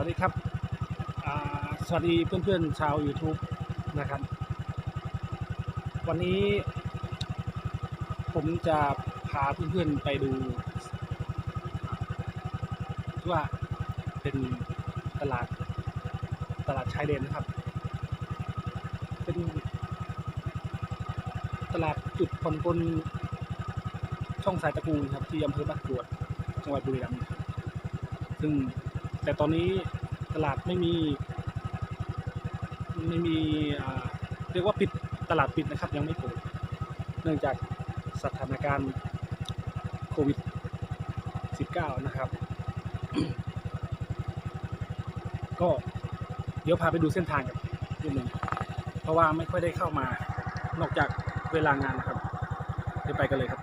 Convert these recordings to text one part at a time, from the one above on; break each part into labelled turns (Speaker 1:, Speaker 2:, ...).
Speaker 1: วัสดีครับสวัสดีเพื่อนๆชาว YouTube นะครับ วันนี้ผมจะพาเพื่อนๆไปดูว่าเป็นตลาดตลาดชายแดนนะครับ เป็นตลาดจุดผ่อนปลนช่องสายตะกูครับที่อำเภอบ้านกรวดจังหวัดบุรีรัมย์ซึ่ง แต่ตอนนี้ตลาดไม่มี ไม่มีเรียกว่าปิดตลาดปิดนะครับ ยังไม่เปิดเนื่องจากสถานการณ์โควิด -19 นะครับ ก็เดี๋ยวพาไปดูเส้นทางกันนิดหนึ่งเพราะว่าไม่ค่อยได้เข้ามานอกจากเวลางานนะครับเดี๋ยวไปกันเลยครับ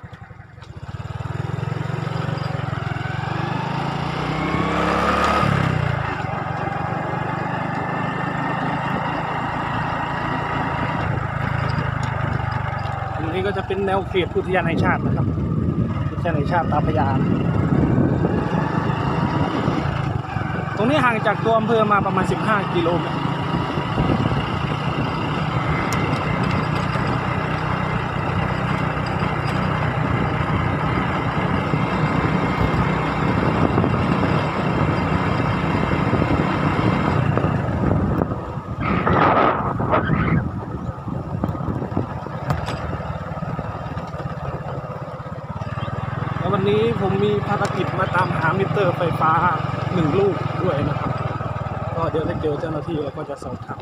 Speaker 1: ก็จะเป็นแนวเขตอุทยานแห่งชาตินะครับอุทยานแห่งชาติตาพยา ตรงนี้ห่างจากตัวอำเภอมาประมาณ 15 กิโลเมตร มมีภารกิจมาตามหามิเตอร์ไฟฟ้าหนึ่งลูกด้วยนะครับ ก็เดี๋ยวถ้าเจอเจ้าหน้าที่เราก็จะสอบถาม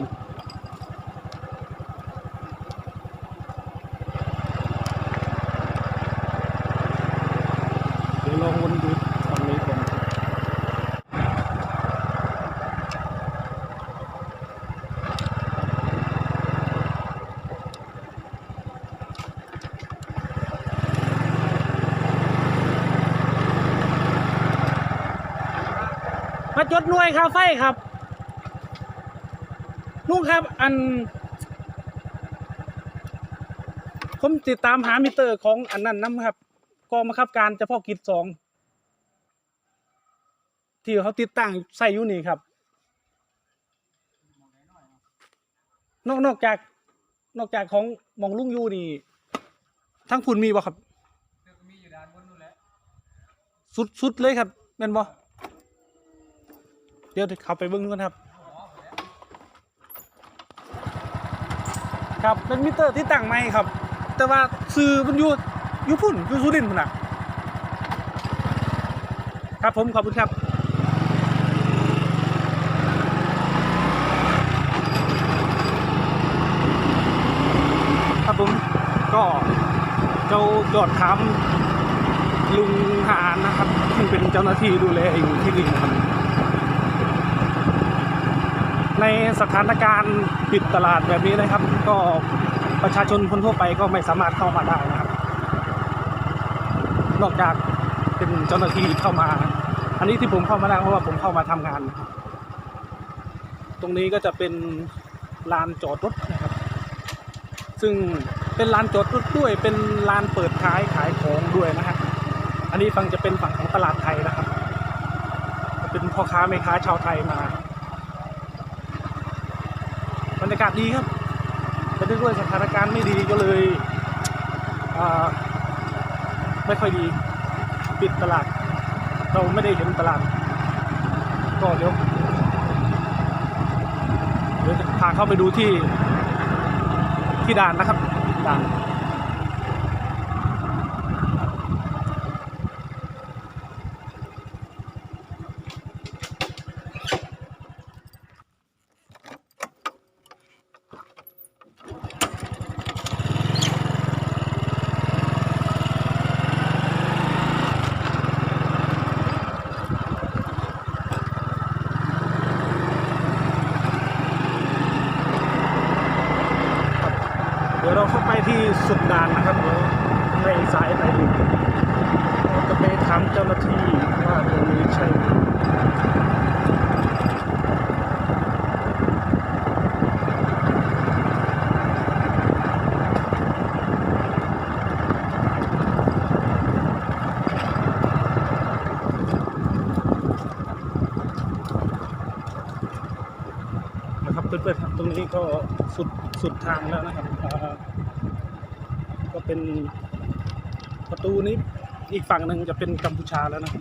Speaker 1: เดี๋ยวลองวนดูฝั่งนี้ก่อนนะครับ มาจดหน่วยค่าไฟครับลุงครับ อัน ผมติดตามหามิเตอร์ของอันนั้นน้ำครับกองบังคับการเฉพาะกิจสองที่เขาติดตั้งใส่อยู่นี่ครับ นอกนอกจากนอกจากของมองลุงยูนี่ ทั้งคุณมีบ่ครับ
Speaker 2: มีอยู่ด้านบนนู่นแหละ
Speaker 1: สุดสุดเลยครับแม่นบ่ เดี๋ยวเขาไปเบิ่งกันครับ ครับเป็นมิเตอร์ที่ตั้งใหม่ครับ แต่ว่าซื้อมันอยู่อยู่พุ่นอยู่สุรินทร์พุ่นน่ะครับผมขอบคุณครับครับผมก็เจ้ายอดคำลุงหานนะครับซึ่งเป็นเจ้าหน้าที่ดูแลอยู่ที่นี่นะครับ ในสถานการณ์ปิดตลาดแบบนี้นะครับ ก็ประชาชนคนทั่วไปก็ไม่สามารถเข้ามาได้นะครับ นอกจากเป็นเจ้าหน้าที่เข้ามา อันนี้ที่ผมเข้ามาได้เพราะว่าผมเข้ามาทำงาน ตรงนี้ก็จะเป็นลานจอดรถนะครับ ซึ่งเป็นลานจอดรถด้วย เป็นลานเปิดขายขายของด้วยนะฮะ อันนี้ฟังจะเป็นฝั่งของตลาดไทยนะครับ เป็นพ่อค้าแม่ค้าชาวไทยมา รยากาศดีครับแต่ด้วยสถานการณ์ไม่ดีก็เลยไม่ค่อยดีปิดตลาด เราไม่ได้เห็นตลาด ก็เดี๋ยวเดี๋ยวพาเข้าไปดูที่ที่ด่านนะครับด่าน เดี๋ยวเราเข้าไป ที่สุดด่านนะครับในสายไหนอยู่เราจะไปถามเจ้าหน้าที่ว่าตรงนี้ใช่ไหมเพื่อนๆครับตรงนี้ก็สุดสุดทางแล้วนะครับ ก็เป็นประตูนี้อีกฝั่งหนึ่งจะเป็นกัมพูชาแล้วนะ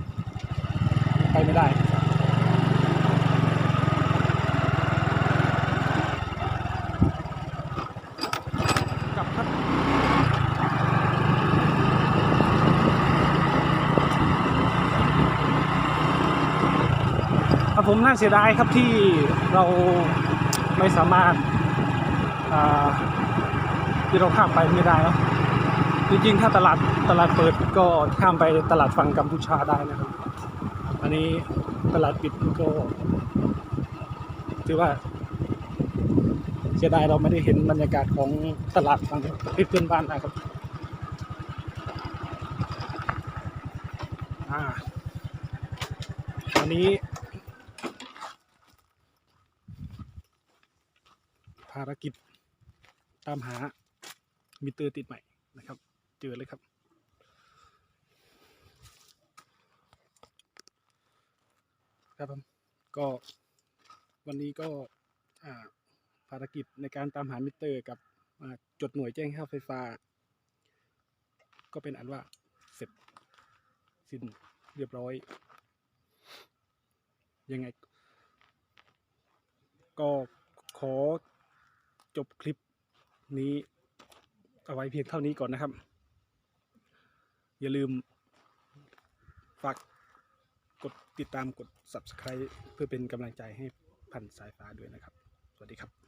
Speaker 1: ไปไม่ได้กลับครับผมน่าเสียดายครับที่เราไม่สามารถาที่เราข้ามไปไม่ได้เนอะ จริงๆ ถ้าตลาดตลาดเปิดก็ข้ามไปตลาดฝั่งกัมพูชาได้นะครับ อันนี้ตลาดปิดก็ถือว่าเสียดายเราไม่ได้เห็นบรรยากาศของตลาดฝั่งประเทศเพื่อนบ้านนะครับอ่าวันนี้ภารกิจตามหามิเตอร์ติดใหม่นะครับ จอเลยครับ ครับผมก็วันนี้ก็ภารกิจในการตามหามิเตอร์กับจดหน่วยแจ้งค่าไฟฟ้า ก็เป็นอันว่าเสร็จสิ้นเรียบร้อย ยังไง ก็ขอจบคลิปนี้เอาไว้เพียงเท่านี้ก่อนนะครับ อย่าลืม ฝากกดติดตามกด subscribe เพื่อเป็นกำลังใจให้พันสายฟ้าด้วยนะครับ สวัสดีครับ